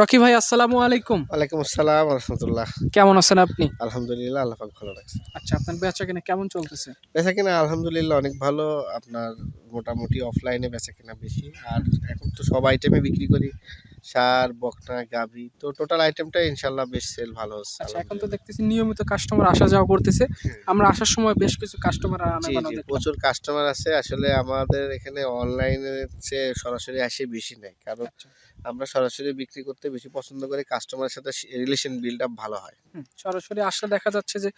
Rocky ভাই আসসালামু আলাইকুম। ওয়ালাইকুম আসসালাম রহমতুল্লাহ। কেমন আছেন আপনি? আলহামদুলিল্লাহ আল্লাহ পাক ভালো রাখছে। আচ্ছা আপনার বেচা কিনা কেমন চলতেছে? বেচা কিনা আলহামদুলিল্লাহ অনেক ভালো। আপনার মোটামুটি অফলাইনে বেচা কিনা বেশি। আর এখন তো সব আইটেমে বিক্রি করি। সার বকনা গাভি তো টোটাল আইটেমটা ইনশাল্লাহ বেশ সেল ভালো হচ্ছে। আচ্ছা এখন তো দেখতেছি নিয়মিত কাস্টমার আসা যাওয়া করতেছে। আমরা আসার সময় বেশ কিছু কাস্টমার প্রচুর কাস্টমার আছে। আসলে আমাদের এখানে অনলাইনে সরাসরি আসে বেশি নেই। কারণ আচ্ছা। আমরা সরাসরি বিক্রি করতে বেশি পছন্দ করি কাস্টমারের সাথে রিলেশন বিল্ড আপ ভালো হয়। সরাসরি আসলে দেখা যাচ্ছে যে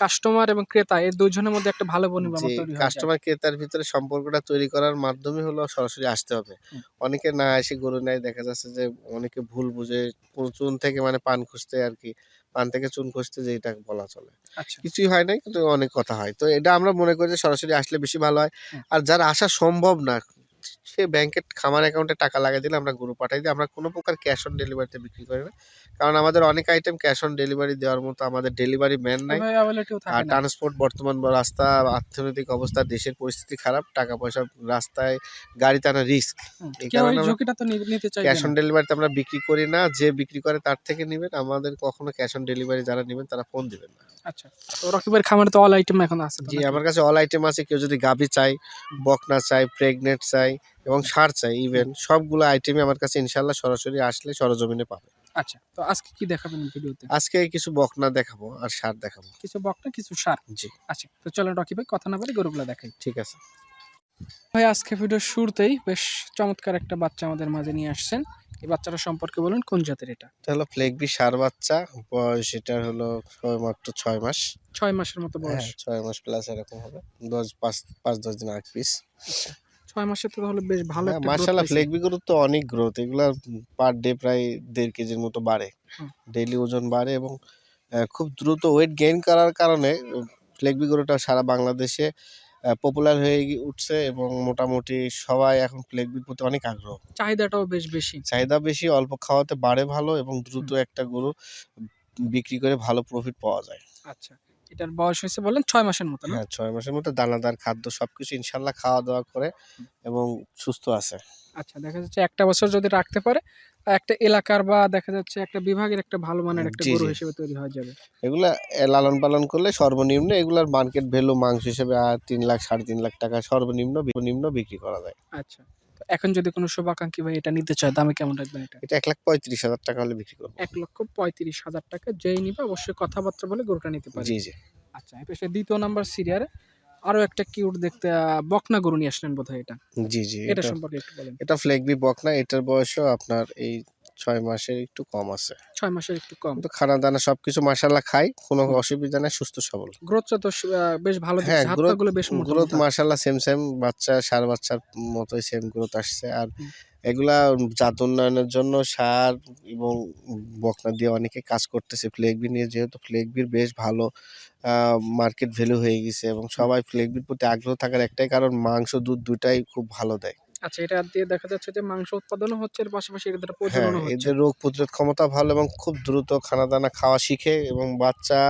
কাস্টমার এবং ক্রেতা এই দুইজনের মধ্যে একটা ভালো যে তৈরি হয়ে কাস্টমার ক্রেতার ভিতরে সম্পর্কটা তৈরি করার মাধ্যমে হলো সরাসরি আসতে হবে। অনেকে না এসে গরু নেয় দেখা যাচ্ছে যে অনেকে ভুল বুঝে চুন থেকে মানে পান খুঁজতে আর কি পান থেকে চুন খুঁজতে যে এটা বলা চলে। আচ্ছা। কিছুই হয় নাই কিন্তু অনেক কথা হয়। তো এটা আমরা মনে করি যে সরাসরি আসলে বেশি ভালো হয়। আর যার আসা সম্ভব না সে ব্যাংকের খামার অ্যাকাউন্টে টাকা লাগাই দিলে আমরা গরু পাঠাই দিই। আমরা কোনো প্রকার ক্যাশ অন ডেলিভারিতে বিক্রি করি না। কারণ আমাদের অনেক আইটেম ক্যাশ অন ডেলিভারি দেওয়ার মতো আমাদের ডেলিভারি ম্যান নাই। আর ট্রান্সপোর্ট বর্তমান রাস্তা অর্থনৈতিক অবস্থা দেশের পরিস্থিতি খারাপ টাকা পয়সা রাস্তায় গাড়ি টানা রিস্ক এই কারণে ক্যাশ অন ডেলিভারিতে আমরা বিক্রি করি না। যে বিক্রি করে তার থেকে নেবেন। আমাদের কখনো ক্যাশ অন ডেলিভারি যারা নেবেন তারা ফোন দিবেন না। আচ্ছা তো রকিবের খামারে তো অল আইটেম এখন আছে। জি আমার কাছে অল আইটেম আছে। কেউ যদি গাভি চাই বকনা চাই প্রেগনেন্ট চাই এবং সার চাই ইভেন সবগুলো আইটেমই আমার কাছে ইনশাল্লাহ সরাসরি আসলে সরজমিনে পাবে। আচ্ছা তো আজকে কি দেখাবেন ভিডিওতে? আজকে কিছু বকনা দেখাবো আর সার দেখাবো। কিছু বকনা কিছু সার? জি। আচ্ছা তো চলেন রকি ভাই কথা না বলে গরুগুলো দেখাই। ঠিক আছে। ভাই আজকে ভিডিওর শুরুতেই বেশ চমৎকার একটা বাচ্চা আমাদের মাঝে নিয়ে আসছেন। এই বাচ্চাটা সম্পর্কে বলুন কোন জাতের এটা? এটা হলো ফ্লেগবি সার বাচ্চা বয়স এটা হলো মাত্র ছয় মাস। ছয় মাসের মতো বয়স। হ্যাঁ, ছয় মাস প্লাস এরকম হবে দশ পাঁচ পাঁচ দশ দিন আট পিস। ছয় মাসে তো তাহলে বেশ ভালো মার্শাল্লাহ ফ্লেগবি গরুর তো অনেক গ্রোথ এগুলা পার ডে প্রায় দেড় কেজির মতো বাড়ে। ডেইলি ওজন বাড়ে এবং খুব দ্রুত ওয়েট গেইন করার কারণে ফ্লেগবি গরুটা সারা বাংলাদেশে পপুলার হয়ে উঠছে এবং মোটামুটি সবাই এখন ফ্লেগবির প্রতি অনেক আগ্রহ। চাহিদাটাও বেশ বেশি। চাহিদা বেশি অল্প খাওয়াতে বাড়ে ভালো এবং দ্রুত একটা গরু বিক্রি করে ভালো প্রফিট পাওয়া যায়। আচ্ছা। এটার বয়স হয়েছে বলেন ছয় মাসের মতো হ্যাঁ ছয় মাসের মধ্যে দানাদার খাদ্য সবকিছু ইনশাল্লাহ খাওয়া দাওয়া করে এবং সুস্থ আছে। আচ্ছা দেখা যাচ্ছে একটা বছর যদি রাখতে পারে একটা এলাকার বা দেখা যাচ্ছে একটা বিভাগের একটা ভালো মানের একটা গরু হিসেবে তৈরি হয়ে যাবে। এগুলা লালন পালন করলে সর্বনিম্ন এগুলার মার্কেট ভ্যালু মাংস হিসেবে আর তিন লাখ সাড়ে তিন লাখ টাকা সর্বনিম্ন নিম্ন বিক্রি করা যায়। আচ্ছা। এখন যদি কোনো শুভাকাঙ্ক্ষী ভাই এটা নিতে চায় দামে কেমন রাখবেন এটা? এটা এক লাখ পঁয়ত্রিশ হাজার টাকা হলে বিক্রি করব। এক লক্ষ পঁয়ত্রিশ হাজার টাকা যেই নিবে অবশ্যই কথাবার্তা বলে গরুটা নিতে পারে জি জি। আচ্ছা এই পাশে দ্বিতীয় নাম্বার সিরিয়ারে আরও একটা কিউট দেখতে বকনা গরু নিয়ে আসলেন বোধহয় এটা। জি জি এটা সম্পর্কে একটু বলেন। এটা ফ্লেগবি বকনা এটার বয়সও আপনার এই ছয় মাসের একটু কম আছে। ছয় মাসের একটু কম। কিন্তু খানা দানা সবকিছু মাসাল্লাহ খাই কোনো অসুবিধা নেই সুস্থ সবল। গ্রোথটা তো বেশ ভালো হ্যাঁ দেখছি গ্রোথ হাতগুলো বেশ গ্রোথ মোটা। মাসাল্লাহ সেম সেম বাচ্চা সার বাচ্চার মতোই সেম গ্রোথ আসছে। আর এগুলা জাত উন্নয়নের জন্য সার এবং বকনা দিয়ে অনেকে কাজ করতেছে। ফ্লেগবি নিয়ে যেহেতু ফ্লেগবির বেশ ভালো মার্কেট ভ্যালু হয়ে গেছে এবং সবাই ফ্লেগবির প্রতি আগ্রহ থাকার একটাই কারণ মাংস দুধ দুটাই খুব ভালো দেয়। আচ্ছা এটা দিয়ে দেখা যাচ্ছে যে মাংস উৎপাদনও হচ্ছে এর পাশাপাশি এদের হ্যাঁ প্রজননও হচ্ছে। এদের রোগ প্রতিরোধ ক্ষমতা ভালো এবং খুব দ্রুত খানা দানা খাওয়া শিখে এবং বাচ্চা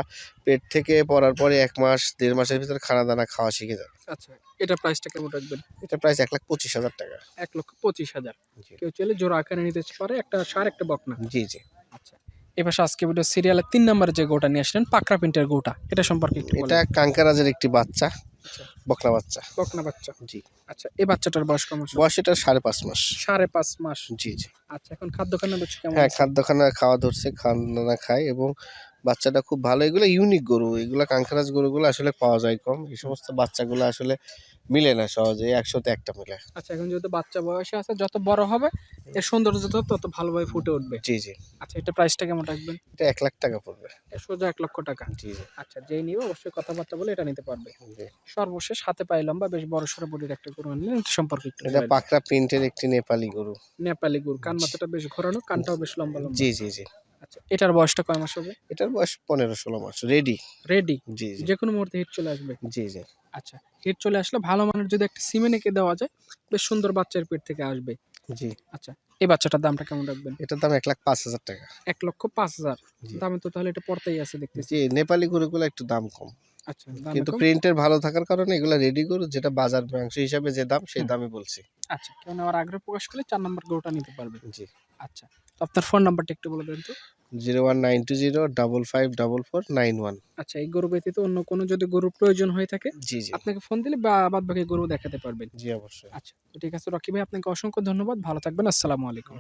পেট থেকে পড়ার পরে এক মাস দেড় মাসের ভিতরে খানা দানা খাওয়া শিখে যায় আচ্ছা এটা প্রাইসটা কেমন রাখবেন? এটা প্রাইস এক লাখ পঁচিশ হাজার টাকা। এক লক্ষ পঁচিশ হাজার। কেউ চাইলে জোড়া আকারে নিতে পারে একটা সার একটা বকনা। জি জি। আচ্ছা এবার আজকে ভিডিও সিরিয়ালের তিন নম্বরে যে গোটা নিয়ে আসলেন পাকড়া পিন্টের গোটা এটা সম্পর্কে একটু এটা কাঙ্কারাজের একটি বাচ্চা। আচ্ছা। বকনা বাচ্চা। বকনা বাচ্চা। জি। আচ্ছা এই বাচ্চাটার বয়স কেমন বয়স এটা সাড়ে পাঁচ মাস। সাড়ে পাঁচ মাস। জি জি। আচ্ছা এখন খাদ্য খানা কেমন হ্যাঁ খাদ্য খানা খাওয়া ধরছে খানা খায় এবং বাচ্চাটা খুব ভালো। এগুলো ইউনিক গরু। এগুলো কাঙ্খারাজ গরুগুলো আসলে পাওয়া যায় কম। এই সমস্ত বাচ্চাগুলো আসলে মিলে না সহজে একশোতে একটা মিলে। আচ্ছা এখন যেহেতু বাচ্চা বয়সে আছে যত বড় হবে এর সৌন্দর্য তত ভালোভাবে ফুটে উঠবে। জি জি। আচ্ছা এটা প্রাইসটা কেমন রাখবেন? এটা এক লাখ টাকা পড়বে। সোজা এক লক্ষ টাকা। জি জি। আচ্ছা যেই নিবে অবশ্যই কথাবার্তা বলে এটা নিতে পারবে। সর্বশেষ হাতে পাই লম্বা বেশ বড় সড়ো বডির একটা গরু আনলেন এটা সম্পর্কে একটু এটা। পাকড়া প্রিন্টের একটি নেপালি গরু। নেপালি গরু। কান মাথাটা বেশ ঘোরানো কানটাও বেশ লম্বা লম্বা। জি জি জি। আচ্ছা এটার বয়সটা কয় মাস হবে? এটার বয়স পনেরো ষোলো মাস রেডি রেডি জি জি। যে কোনো মুহূর্তে হিট চলে আসবে? জি জি। আচ্ছা হিট চলে আসলে ভালো মানের যদি একটা সিমেন এঁকে দেওয়া যায় বেশ সুন্দর বাচ্চার পেট থেকে আসবে। জি। আচ্ছা এই বাচ্চাটার দামটা কেমন রাখবেন? এটার দাম এক লাখ পাঁচ হাজার টাকা। এক লক্ষ পাঁচ হাজার। দামে তো তাহলে এটা পড়তেই আছে দেখতেছি। নেপালি গরুগুলো একটু দাম কম। কিন্তু প্রিন্টের ভালো থাকার কারণে এগুলো রেডি গরু যেটা বাজার মাংস হিসাবে যে দাম সেই দামই বলছি। আচ্ছা কেউ নেওয়ার আগ্রহ প্রকাশ করলে চার নম্বর গরুটা নিতে পারবে। জি। আচ্ছা আপনার ফোন নাম্বারটা একটু বলে দেন তো। Zero one nine two zero double five double four nine one. আচ্ছা এই গরু ব্যতীত অন্য কোনো যদি গরুর প্রয়োজন হয়ে থাকে জি জি। আপনাকে ফোন দিলে বা বাদ বাকি গরু দেখাতে পারবেন। জি অবশ্যই। আচ্ছা ঠিক আছে রকি ভাই আপনাকে অসংখ্য ধন্যবাদ। ভালো থাকবেন আসসালামু আলাইকুম।